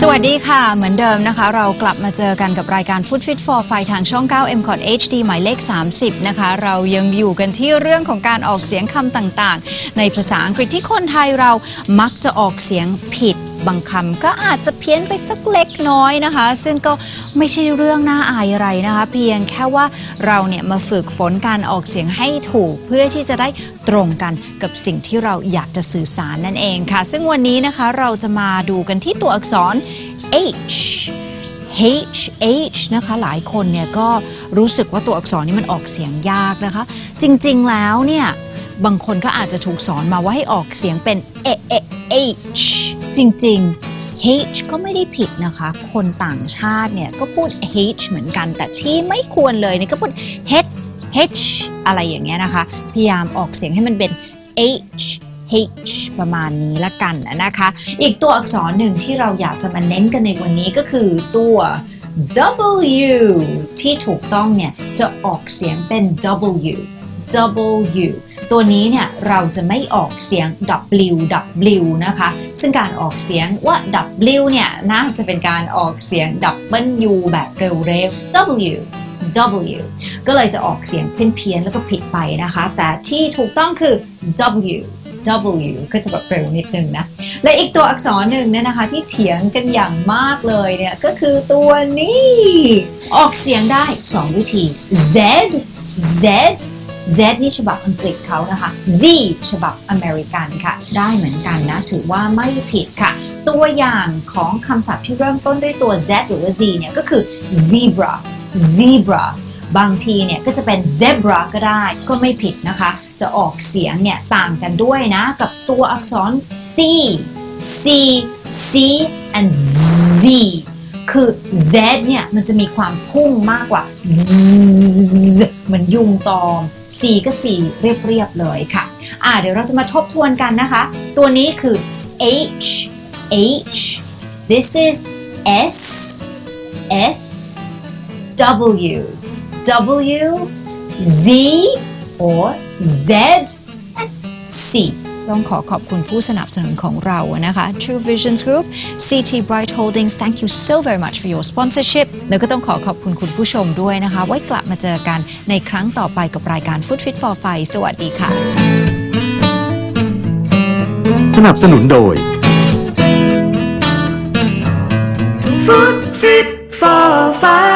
สวัสดีค่ะ เหมือนเดิมนะคะ เรากลับมาเจอกันกับรายการ Food Fit for Fight ทางช่อง 9 m c o t HD หมายเลข 30 นะคะ เรายังอยู่กันที่เรื่องของการออกเสียงคำต่างๆ ในภาษาอังกฤษที่คนไทยเรามักจะออกเสียงผิดบางคำก็อาจจะเพี้ยนไปสักเล็กน้อยนะคะ ซึ่งก็ไม่ใช่เรื่องน่าอายอะไรนะคะ เพียงแค่ว่าเราเนี่ยมาฝึกฝนการออกเสียงให้ถูก เพื่อที่จะได้ตรงกันกับสิ่งที่เราอยากจะสื่อสารนั่นเองค่ะ ซึ่งวันนี้นะคะเราจะมาดูกันที่ตัวอักษร H H H นะคะหลายคนเนี่ยก็รู้สึกว่าตัวอักษรนี้มันออกเสียงยากนะคะ จริงๆแล้วเนี่ยบางคนก็อาจจะถูกสอนมาว่าให้ออกเสียงเป็นเอเอ H จริง ๆ H ก็ไม่ได้ผิดนะคะ คนต่างชาติเนี่ยก็พูด H เหมือนกัน แต่ที่ไม่ควรเลยเนี่ยก็พูด H H อะไรอย่างเงี้ยนะคะ พยายามออกเสียงให้มันเป็น H H ประมาณนี้ละกันนะคะ อีกตัวอักษรหนึ่งที่เราอยากจะมาเน้นกันในวันนี้ก็คือตัว W ที่ถูกต้องเนี่ยจะออกเสียงเป็น W W ตัวนี้เนี่ยเราจะไม่ออกเสียง W W นะคะ ซึ่งการออกเสียงว่า W เนี่ยน่าจะเป็นการออกเสียง W แบบเร็วๆ W W ก็เลยจะออกเสียงเพี้ยนๆแล้วก็ผิดไปนะคะ แต่ที่ถูกต้องคือ W W ก็จะแบบเร็วนิดนึงนะ และอีกตัวอักษรหนึ่งเนี่ยนะคะ ที่เถียงกันอย่างมากเลยเนี่ย ก็คือตัวนี้ ออกเสียงได้ 2 วิธี Z Z Z นี่ฉบับอังกฤษเขานะคะ Z ฉบับอเมริกันค่ะ ได้เหมือนกันนะ ถือว่าไม่ผิดค่ะ ตัวอย่างของคำศัพท์ที่เริ่มต้นด้วยตัว Z หรือว่า Z เนี่ยก็คือ zebra zebra บางทีเนี่ยก็จะเป็น zebra ก็ได้ก็ไม่ผิดนะคะ จะออกเสียงเนี่ยต่างกันด้วยนะ กับตัวอักษร C C C and Z คือ Z เนี่ย มันจะมีความพุ่งมากกว่า Z เหมือนยุงตอม C ก็ C เรียบๆเลยค่ะ อ่าเดี๋ยวเราจะมาทบทวนกันนะคะ ตัวนี้คือ H H this is S S W W Z or Z and C ต้องขอขอบคุณผู้สนับสนุนของเรานะคะ True Visions Group CT Bright Holdings thank you so very much for your sponsorship แล้วก็ต้องขอขอบคุณคุณผู้ชมด้วยนะคะ ไว้กลับมาเจอกันในครั้งต่อไปกับรายการ Food Fit for Fight สวัสดีค่ะ สนับสนุนโดย Food Fit for Fight